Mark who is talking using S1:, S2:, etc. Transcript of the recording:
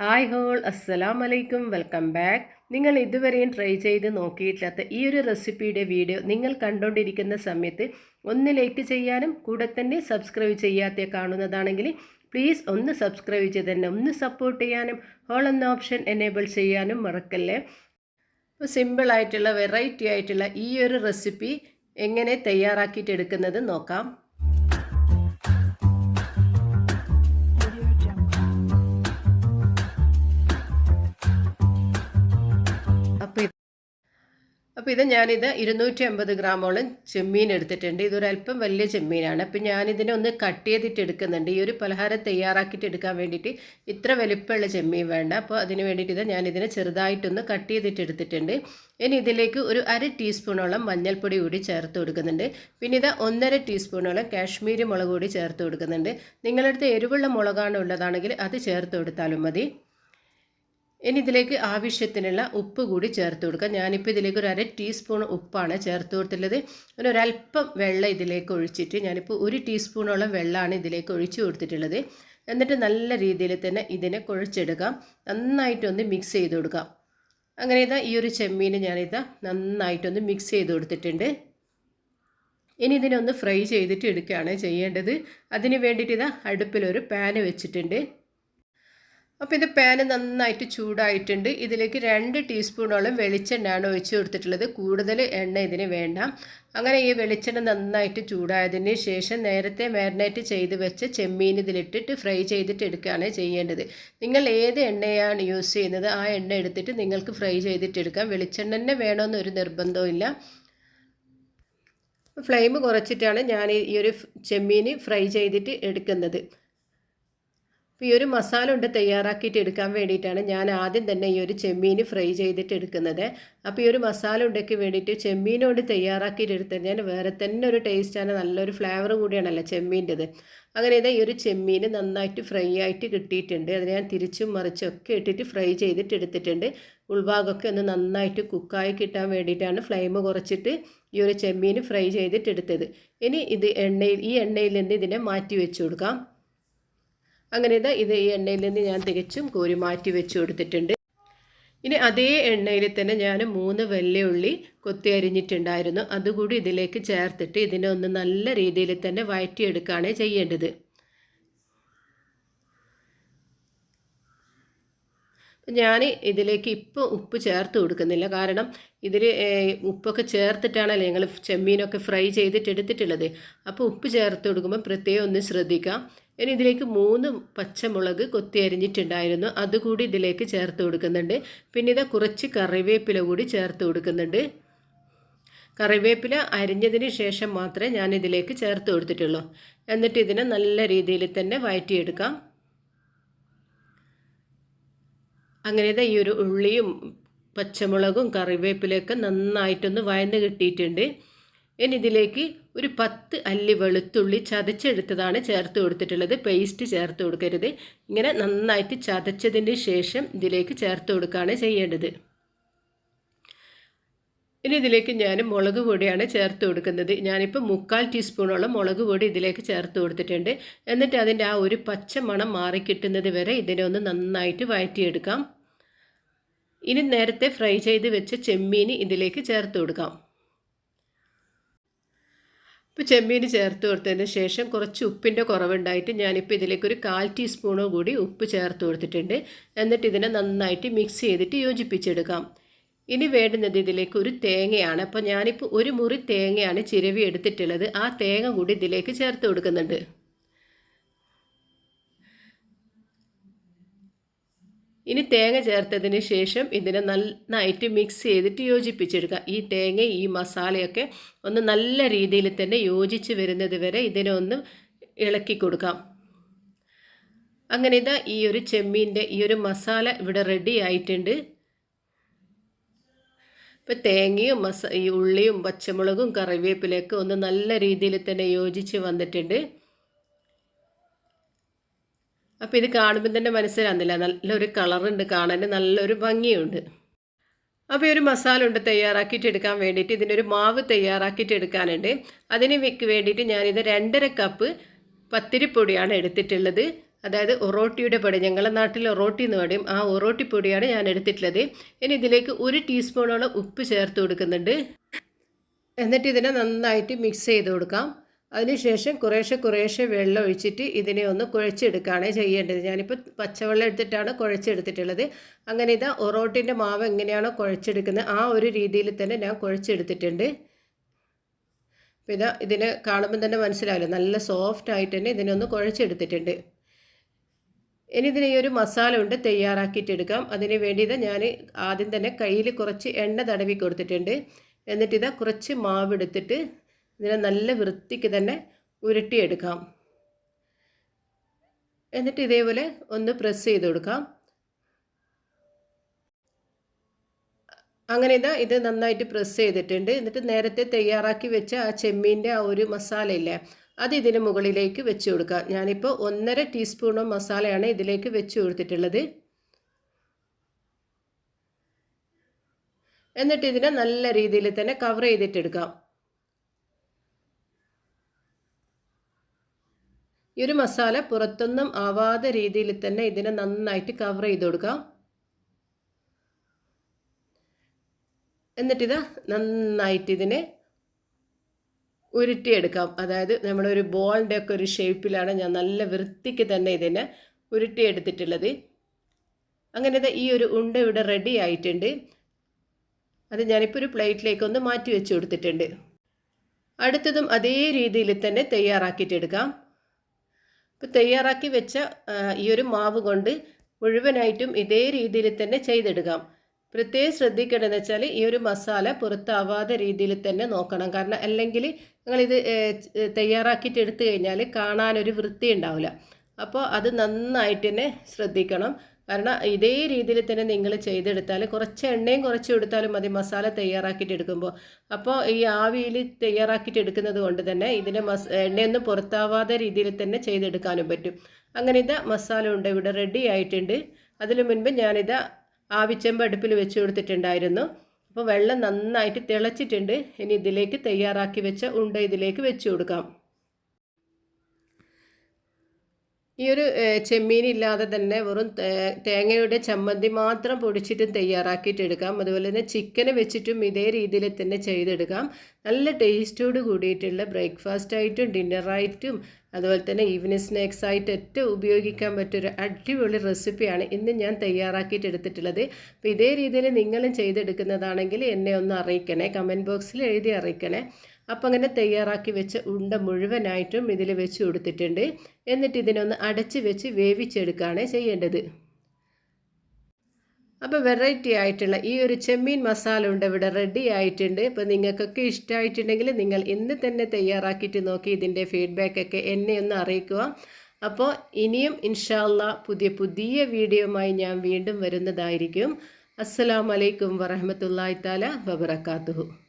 S1: Hi whole അസ്സലാം വലൈക്കും welcome back നിങ്ങൾ ഇതുവരെയും ട്രൈ ചെയ്ത് നോക്കിയിട്ടില്ലാത്ത ഈ ഒരു റെസിപ്പിയുടെ വീഡിയോ നിങ്ങൾ കണ്ടുകൊണ്ടിരിക്കുന്ന സമയത്ത് ഒന്ന് ലൈക്ക് ചെയ്യാനും കൂടെ തന്നെ സബ്സ്ക്രൈബ് ചെയ്യാത്ത കാണുന്നതാണെങ്കിൽ പ്ലീസ് ഒന്ന് സബ്സ്ക്രൈബ് ചെയ്ത് തന്നെ ഒന്ന് സപ്പോർട്ട് ചെയ്യാനും ഹോൾ എന്ന ഓപ്ഷൻ എനേബിൾ ചെയ്യാനും മറക്കല്ലേ. അപ്പോൾ സിമ്പിളായിട്ടുള്ള വെറൈറ്റി ആയിട്ടുള്ള ഈ ഒരു റെസിപ്പി എങ്ങനെ തയ്യാറാക്കിയിട്ട് എടുക്കുന്നത് നോക്കാം. അപ്പോൾ ഇത് ഞാനിത് ഇരുന്നൂറ്റി അമ്പത് ഗ്രാമോളം ചെമ്മീൻ എടുത്തിട്ടുണ്ട്. ഇതൊരല്പം വലിയ ചെമ്മീനാണ്. അപ്പോൾ ഞാനിതിനെ ഒന്ന് കട്ട് ചെയ്തിട്ട് എടുക്കുന്നുണ്ട്. ഈ ഒരു പലഹാരം തയ്യാറാക്കിയിട്ട് എടുക്കാൻ വേണ്ടിയിട്ട് ഇത്ര വലിപ്പമുള്ള ചെമ്മീൻ വേണ്ട. അപ്പോൾ അതിന് വേണ്ടിയിട്ട് ഇത് ഞാനിതിനെ ചെറുതായിട്ടൊന്ന് കട്ട് ചെയ്തിട്ട് എടുത്തിട്ടുണ്ട്. ഇനി ഇതിലേക്ക് ഒരു അര ടീസ്പൂണോളം മഞ്ഞൾപ്പൊടി കൂടി ചേർത്ത് കൊടുക്കുന്നുണ്ട്. പിന്നെ ഇത് ഒന്നര ടീസ്പൂണോളം കാശ്മീരി മുളക് കൂടി ചേർത്ത് കൊടുക്കുന്നുണ്ട്. നിങ്ങളുടെ അടുത്ത് എരിവുള്ള മുളകാണ് ഉള്ളതാണെങ്കിൽ അത് ചേർത്ത് കൊടുത്താലും മതി. ഇനി ഇതിലേക്ക് ആവശ്യത്തിനുള്ള ഉപ്പ് കൂടി ചേർത്ത് കൊടുക്കാം. ഞാനിപ്പോൾ ഇതിലേക്ക് ഒരു അര ടീസ്പൂൺ ഉപ്പാണ് ചേർത്ത് കൊടുത്തുള്ളത് പിന്നെ ഒരല്പം വെള്ളം ഇതിലേക്ക് ഒഴിച്ചിട്ട് ഞാനിപ്പോൾ ഒരു ടീസ്പൂണോളം വെള്ളമാണ് ഇതിലേക്ക് ഒഴിച്ചു കൊടുത്തിട്ടുള്ളത്. എന്നിട്ട് നല്ല രീതിയിൽ തന്നെ ഇതിനെ കുഴച്ചെടുക്കാം. നന്നായിട്ടൊന്ന് മിക്സ് ചെയ്ത് കൊടുക്കാം. അങ്ങനെ ഇതാ ഈ ഒരു ചെമ്മീന് ഞാനിതാ നന്നായിട്ടൊന്ന് മിക്സ് ചെയ്ത് കൊടുത്തിട്ടുണ്ട്. ഇനി ഇതിനൊന്ന് ഫ്രൈ ചെയ്തിട്ട് എടുക്കുകയാണ് ചെയ്യേണ്ടത്. അതിന് വേണ്ടിയിട്ട് ഇതാ അടുപ്പിലൊരു പാന് വെച്ചിട്ടുണ്ട്. അപ്പോൾ ഇത് പാന് നന്നായിട്ട് ചൂടായിട്ടുണ്ട്. ഇതിലേക്ക് രണ്ട് ടീസ്പൂണോളം വെളിച്ചെണ്ണയാണ് ഒഴിച്ചു കൊടുത്തിട്ടുള്ളത്. കൂടുതൽ എണ്ണ ഇതിന് വേണ്ട. അങ്ങനെ ഈ വെളിച്ചെണ്ണ നന്നായിട്ട് ചൂടായതിന് ശേഷം നേരത്തെ മാരിനേറ്റ് ചെയ്ത് വെച്ച ചെമ്മീൻ ഇതിലിട്ടിട്ട് ഫ്രൈ ചെയ്തിട്ട് എടുക്കുകയാണ് ചെയ്യേണ്ടത്. നിങ്ങൾ ഏത് എണ്ണയാണ് യൂസ് ചെയ്യുന്നത് ആ എണ്ണ എടുത്തിട്ട് നിങ്ങൾക്ക് ഫ്രൈ ചെയ്തിട്ട് എടുക്കാം. വെളിച്ചെണ്ണ തന്നെ വേണമെന്നൊരു നിർബന്ധവും ഫ്ലെയിം കുറച്ചിട്ടാണ് ഞാൻ ഈ ഒരു ചെമ്മീൻ ഫ്രൈ ചെയ്തിട്ട് എടുക്കുന്നത്. അപ്പോൾ ഈ ഒരു മസാല ഉണ്ട് തയ്യാറാക്കിയിട്ട് എടുക്കാൻ വേണ്ടിയിട്ടാണ് ഞാൻ ആദ്യം തന്നെ ഈ ഒരു ചെമ്മീൻ ഫ്രൈ ചെയ്തിട്ട് എടുക്കുന്നത്. അപ്പോൾ ഈ ഒരു മസാല ഉണ്ടയ്ക്ക് വേണ്ടിയിട്ട് ചെമ്മീനോട് തയ്യാറാക്കിയിട്ട് എടുത്തത് ഞാൻ വേറെ തന്നെ ഒരു ടേസ്റ്റാണ് നല്ലൊരു ഫ്ലേവർ കൂടിയാണല്ലോ ചെമ്മീന്റെത്. അങ്ങനെ ഇതാ ഈ ഒരു ചെമ്മീൻ നന്നായിട്ട് ഫ്രൈ ആയിട്ട് കിട്ടിയിട്ടുണ്ട്. അത് ഞാൻ തിരിച്ചും മറിച്ചും ഒക്കെ ഇട്ടിട്ട് ഫ്രൈ ചെയ്തിട്ട് എടുത്തിട്ടുണ്ട്. ഉൾഭാഗമൊക്കെ ഒന്ന് നന്നായിട്ട് കുക്കായി കിട്ടാൻ വേണ്ടിയിട്ടാണ് ഫ്ലെയിം കുറച്ചിട്ട് ഈ ഒരു ചെമ്മീൻ ഫ്രൈ ചെയ്തിട്ട് എടുത്തത്. ഇനി ഇത് എണ്ണയിൽ ഈ എണ്ണയിൽ നിന്ന് ഇതിനെ മാറ്റി വെച്ച് കൊടുക്കാം. അങ്ങനെ ഇതാ ഇത് ഈ എണ്ണയിൽ നിന്ന് ഞാൻ തികച്ചും കോരി മാറ്റി വെച്ച് കൊടുത്തിട്ടുണ്ട്. ഇനി അതേ എണ്ണയിൽ തന്നെ ഞാൻ മൂന്ന് വെള്ളയുള്ളി കൊത്തി അരിഞ്ഞിട്ടുണ്ടായിരുന്നു. അതുകൂടി ഇതിലേക്ക് ചേർത്തിട്ട് ഇതിനെ ഒന്ന് നല്ല രീതിയിൽ തന്നെ വഴറ്റിയെടുക്കുകയാണ് ചെയ്യേണ്ടത്. ഞാൻ ഇതിലേക്ക് ഇപ്പോൾ ഉപ്പ് ചേർത്ത് കൊടുക്കുന്നില്ല. കാരണം ഇതിൽ ഉപ്പൊക്കെ ചേർത്തിട്ടാണല്ലോ ഞങ്ങൾ ചെമ്മീനൊക്കെ ഫ്രൈ ചെയ്തിട്ട് എടുത്തിട്ടുള്ളത്. അപ്പോൾ ഉപ്പ് ചേർത്ത് കൊടുക്കുമ്പോൾ പ്രത്യേകം ഒന്ന് ശ്രദ്ധിക്കാം. ഇനി ഇതിലേക്ക് മൂന്ന് പച്ചമുളക് കൊത്തി അരിഞ്ഞിട്ടുണ്ടായിരുന്നു. അതുകൂടി ഇതിലേക്ക് ചേർത്ത് കൊടുക്കുന്നുണ്ട്. പിന്നെ ഇത് കുറച്ച് കറിവേപ്പില കൂടി ചേർത്ത് കൊടുക്കുന്നുണ്ട്. കറിവേപ്പില അരിഞ്ഞതിന് ശേഷം മാത്രമേ ഞാൻ ഇതിലേക്ക് ചേർത്ത് കൊടുത്തിട്ടുള്ളൂ. എന്നിട്ട് ഇതിനെ നല്ല രീതിയിൽ തന്നെ വഴറ്റിയെടുക്കാം അങ്ങനെ ഈ ഒരു ഉള്ളിയും പച്ചമുളകും കറിവേപ്പിലയൊക്കെ നന്നായിട്ടൊന്ന് വയന്ന് കിട്ടിയിട്ടുണ്ട്. ഇനി ഇതിലേക്ക് ഒരു പത്ത് അല്ലി വെളുത്തുള്ളി ചതച്ചെടുത്തതാണ് ചേർത്ത് കൊടുത്തിട്ടുള്ളത്. പേസ്റ്റ് ചേർത്ത് കൊടുക്കരുത്. ഇങ്ങനെ നന്നായിട്ട് ചതച്ചതിന് ശേഷം ഇതിലേക്ക് ചേർത്ത് കൊടുക്കുകയാണ് ചെയ്യേണ്ടത്. ഇനി ഇതിലേക്ക് ഞാൻ മുളക് പൊടിയാണ് ചേർത്ത് കൊടുക്കുന്നത്. ഞാനിപ്പോൾ മുക്കാൽ ടീസ്പൂണോളം മുളക് പൊടി ഇതിലേക്ക് ചേർത്ത് കൊടുത്തിട്ടുണ്ട്. എന്നിട്ട് അതിന്റെ ആ ഒരു പച്ച മണം മാറിക്കിട്ടുന്നത് വരെ ഇതിനെ ഒന്ന് നന്നായിട്ട് വഴറ്റിയെടുക്കാം. ഇനി നേരത്തെ ഫ്രൈ ചെയ്ത് വെച്ച ചെമ്മീൻ ഇതിലേക്ക് ചേർത്ത് കൊടുക്കാം. ഇപ്പോൾ ചെമ്മീൻ ചേർത്ത് കൊടുത്തതിന് ശേഷം കുറച്ച് ഉപ്പിന്റെ കുറവുണ്ടായിട്ട് ഞാനിപ്പോൾ ഇതിലേക്ക് ഒരു കാൽ ടീസ്പൂണോ കൂടി ഉപ്പ് ചേർത്ത് കൊടുത്തിട്ടുണ്ട്. എന്നിട്ട് ഇതിനെ നന്നായിട്ട് മിക്സ് ചെയ്തിട്ട് യോജിപ്പിച്ചെടുക്കാം. ഇനി വേണ്ടുന്നത് ഇതിലേക്ക് ഒരു തേങ്ങയാണ്. അപ്പോൾ ഞാനിപ്പോൾ ഒരു മുറി തേങ്ങയാണ് ചിരവി എടുത്തിട്ടുള്ളത്. ആ തേങ്ങ കൂടി ഇതിലേക്ക് ചേർത്ത് കൊടുക്കുന്നുണ്ട്. ഇനി തേങ്ങ ചേർത്തതിന് ശേഷം ഇതിനെ നന്നായിട്ട് മിക്സ് ചെയ്തിട്ട് യോജിപ്പിച്ചെടുക്കുക ഈ തേങ്ങ ഈ മസാലയൊക്കെ ഒന്ന് നല്ല രീതിയിൽ തന്നെ യോജിച്ച് വരുന്നത് വരെ ഇതിനെ ഒന്ന് ഇളക്കി കൊടുക്കാം. അങ്ങനെ ഇതാ ഈ ഒരു ചെമ്മീന്റെ ഈ ഒരു മസാല ഇവിടെ റെഡി ആയിട്ടുണ്ട്. ഇപ്പം തേങ്ങയും മസ ഈ ഉള്ളിയും പച്ചമുളകും കറിവേപ്പിലൊക്കെ ഒന്ന് നല്ല രീതിയിൽ തന്നെ യോജിച്ച് വന്നിട്ടുണ്ട്. അപ്പോൾ ഇത് കാണുമ്പോൾ തന്നെ മനസ്സിലാകുന്നില്ല. നല്ലൊരു കളറുണ്ട് കാണാൻ നല്ലൊരു ഭംഗിയുണ്ട്. അപ്പോൾ ഒരു മസാല ഉണ്ട് തയ്യാറാക്കിയിട്ട് എടുക്കാൻ വേണ്ടിയിട്ട് ഇതിനൊരു മാവ് തയ്യാറാക്കിയിട്ട് എടുക്കാനുണ്ട്. അതിന് വേണ്ടിയിട്ട് ഞാനിത് രണ്ടര കപ്പ് പത്തിരിപ്പൊടിയാണ് എടുത്തിട്ടുള്ളത്. അതായത് ഒറോട്ടിയുടെ പൊടി. ഞങ്ങളുടെ നാട്ടിൽ ഒറോട്ടി എന്ന് പറയും. ആ ഒറോട്ടി പൊടിയാണ് ഞാൻ എടുത്തിട്ടുള്ളത്. ഇനി ഇതിലേക്ക് ഒരു ടീസ്പൂണോളം ഉപ്പ് ചേർത്ത് കൊടുക്കുന്നുണ്ട്. എന്നിട്ട് ഇതിനെ നന്നായിട്ട് മിക്സ് ചെയ്ത് കൊടുക്കാം. അതിനുശേഷം കുറേശ്ശെ കുറേശ്ശെ വെള്ളം ഒഴിച്ചിട്ട് ഇതിനെ ഒന്ന് കുഴച്ചെടുക്കുകയാണ് ചെയ്യേണ്ടത്. ഞാനിപ്പോൾ പച്ചവെള്ളം എടുത്തിട്ടാണ് കുഴച്ചെടുത്തിട്ടുള്ളത്. അങ്ങനെ ഇതാ ഒറോട്ടിന്റെ മാവ് എങ്ങനെയാണോ കുഴച്ചെടുക്കുന്നത് ആ ഒരു രീതിയിൽ തന്നെ ഞാൻ കുഴച്ചെടുത്തിട്ടുണ്ട്. ഇതാ ഇതിനെ കാണുമ്പോൾ തന്നെ മനസ്സിലാവില്ല നല്ല സോഫ്റ്റ് ആയിട്ട് തന്നെ ഇതിനൊന്ന് കുഴച്ചെടുത്തിട്ടുണ്ട്. ഇനി ഇതിന് ഈ ഒരു മസാല ഉണ്ട് തയ്യാറാക്കിയിട്ടെടുക്കാം അതിന് വേണ്ടി ഇത് ഞാൻ ആദ്യം തന്നെ കയ്യിൽ കുറച്ച് എണ്ണ തടവി കൊടുത്തിട്ടുണ്ട്. എന്നിട്ടിതാ കുറച്ച് മാവ് എടുത്തിട്ട് ഇതിനെ നല്ല വൃത്തിക്ക് തന്നെ ഉരുട്ടിയെടുക്കാം. എന്നിട്ട് ഇതേപോലെ ഒന്ന് പ്രസ് ചെയ്ത് കൊടുക്കാം. അങ്ങനെ ഇതാ ഇത് നന്നായിട്ട് പ്രസ് ചെയ്തിട്ടുണ്ട്. എന്നിട്ട് നേരത്തെ തയ്യാറാക്കി വെച്ച ആ ചെമ്മീന്റെ ആ ഒരു മസാല ഇല്ലേ അത് ഇതിന് മുകളിലേക്ക് വെച്ച് കൊടുക്കാം. ഞാനിപ്പോൾ ഒന്നര ടീസ്പൂണോ മസാലയാണ് ഇതിലേക്ക് വെച്ച് കൊടുത്തിട്ടുള്ളത്. എന്നിട്ട് ഇതിനെ നല്ല രീതിയിൽ തന്നെ കവർ ചെയ്തിട്ടെടുക്കാം ഈ ഒരു മസാല പുറത്തൊന്നും ആവാത്ത രീതിയിൽ തന്നെ ഇതിനെ നന്നായിട്ട് കവർ ചെയ്ത് കൊടുക്കാം. എന്നിട്ടിത് നന്നായിട്ട് ഇതിനെ ഉരുട്ടിയെടുക്കാം. അതായത് നമ്മുടെ ഒരു ബോളിന്റെ ഒക്കെ ഒരു ഷേപ്പിലാണ് ഞാൻ നല്ല വൃത്തിക്ക് തന്നെ ഇതിനെ ഉരുട്ടിയെടുത്തിട്ടുള്ളത്. അങ്ങനെ ഈ ഒരു ഉണ്ട ഇവിടെ റെഡി ആയിട്ടുണ്ട്. അത് ഞാനിപ്പോൾ ഒരു പ്ലേറ്റിലേക്ക് ഒന്ന് മാറ്റി വെച്ച് കൊടുത്തിട്ടുണ്ട്. അടുത്തതും അതേ രീതിയിൽ തന്നെ തയ്യാറാക്കിയിട്ടെടുക്കാം ഇപ്പോൾ തയ്യാറാക്കി വെച്ച ഈ ഒരു മാവ് കൊണ്ട് മുഴുവനായിട്ടും ഇതേ രീതിയിൽ തന്നെ ചെയ്തെടുക്കാം. പ്രത്യേകം ശ്രദ്ധിക്കേണ്ടതെന്ന് വെച്ചാൽ ഈ ഒരു മസാല പുറത്താവാതെ രീതിയിൽ തന്നെ നോക്കണം. കാരണം അല്ലെങ്കിൽ നിങ്ങളിത് തയ്യാറാക്കിയിട്ട് എടുത്തു കഴിഞ്ഞാൽ കാണാനൊരു വൃത്തി ഉണ്ടാവില്ല അപ്പോൾ അത് നന്നായിട്ട് തന്നെ ശ്രദ്ധിക്കണം. കാരണം ഇതേ രീതിയിൽ തന്നെ നിങ്ങൾ ചെയ്തെടുത്താൽ കുറച്ച് എണ്ണയും കുറച്ച് എടുത്താലും മതി മസാല തയ്യാറാക്കിയിട്ട് എടുക്കുമ്പോൾ. അപ്പോൾ ഈ ആവിയിൽ തയ്യാറാക്കിയിട്ട് എടുക്കുന്നത് കൊണ്ട് തന്നെ ഇതിന്റെ മസ് എണ്ണയൊന്നും പുറത്താവാതെ രീതിയിൽ തന്നെ ചെയ്തെടുക്കാനും പറ്റും. അങ്ങനെ ഇത് മസാല ഉണ്ട് ഇവിടെ റെഡി ആയിട്ടുണ്ട്. അതിനു മുൻപ് ഞാനിത് ആവിച്ചെമ്പ് അടുപ്പിൽ വെച്ച് കൊടുത്തിട്ടുണ്ടായിരുന്നു. അപ്പോൾ വെള്ളം നന്നായിട്ട് തിളച്ചിട്ടുണ്ട്. ഇനി ഇതിലേക്ക് തയ്യാറാക്കി വെച്ച ഉണ്ട ഇതിലേക്ക് വെച്ച് കൊടുക്കാം. ഈ ഒരു ചെമ്മീനില്ലാതെ തന്നെ വെറും തേങ്ങയുടെ ചമ്മന്തി മാത്രം പൊടിച്ചിട്ടും തയ്യാറാക്കിയിട്ട് എടുക്കാം അതുപോലെ തന്നെ ചിക്കന് വെച്ചിട്ടും ഇതേ രീതിയിൽ തന്നെ ചെയ്തെടുക്കാം. നല്ല ടേസ്റ്റോട് കൂടിയിട്ടുള്ള ബ്രേക്ക്ഫാസ്റ്റ് ആയിട്ടും ഡിന്നറായിട്ടും അതുപോലെ തന്നെ ഈവനിങ് സ്നാക്സ് ആയിട്ട് ഏറ്റവും ഉപയോഗിക്കാൻ പറ്റൊരു അടിപൊളി റെസിപ്പിയാണ് ഇന്ന് ഞാൻ തയ്യാറാക്കിയിട്ട് എടുത്തിട്ടുള്ളത് അപ്പോൾ ഇതേ രീതിയിൽ നിങ്ങളും ചെയ്തെടുക്കുന്നതാണെങ്കിൽ എന്നെ ഒന്ന് അറിയിക്കണേ. കമന്റ് ബോക്സിൽ എഴുതി അറിയിക്കണേ. അപ്പം അങ്ങനെ തയ്യാറാക്കി വെച്ച ഉണ്ട മുഴുവനായിട്ടും ഇതിൽ വെച്ച് കൊടുത്തിട്ടുണ്ട്. എന്നിട്ട് ഇതിനൊന്ന് അടച്ച് വെച്ച് വേവിച്ചെടുക്കുകയാണ് ചെയ്യേണ്ടത്. അപ്പോൾ വെറൈറ്റി ആയിട്ടുള്ള ഈ ഒരു ചെമ്മീൻ മസാല ഉണ്ട് ഇവിടെ റെഡി ആയിട്ടുണ്ട്. അപ്പോൾ നിങ്ങൾക്കൊക്കെ ഇഷ്ടമായിട്ടുണ്ടെങ്കിൽ നിങ്ങൾ ഇന്ന് തന്നെ തയ്യാറാക്കിയിട്ട് നോക്കി ഇതിന്റെ ഫീഡ്ബാക്കൊക്കെ എന്നെ ഒന്ന് അറിയിക്കുക. അപ്പോൾ ഇനിയും ഇൻഷാല്ല പുതിയ പുതിയ വീഡിയോമായി ഞാൻ വീണ്ടും വരുന്നതായിരിക്കും. അസ്സലാമലൈക്കും വറഹമത്തല്ലാ താല വബർക്കാത്തുഹു